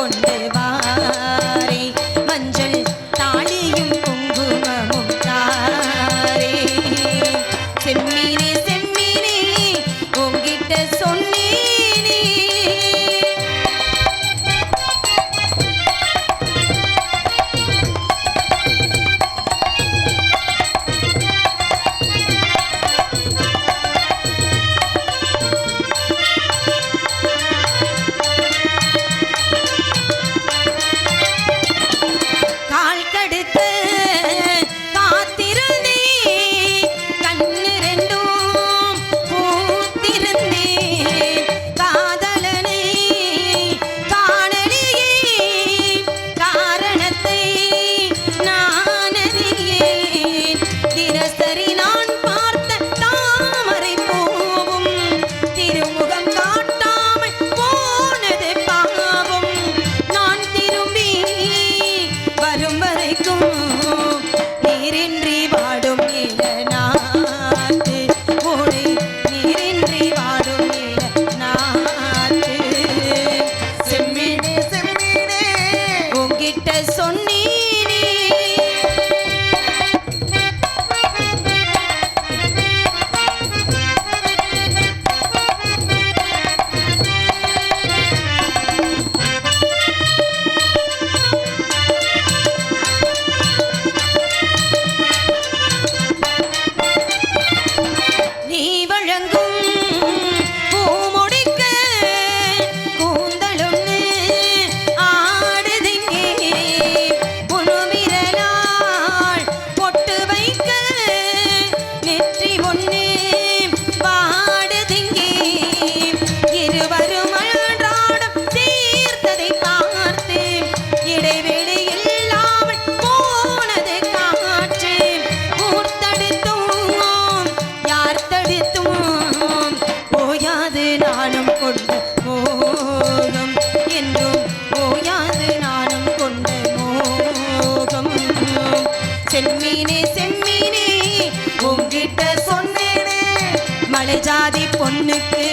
con. நான் செம்மீனே உங்கிட்ட சொன்னேனே மலை ஜாதி பொண்ணுக்கு.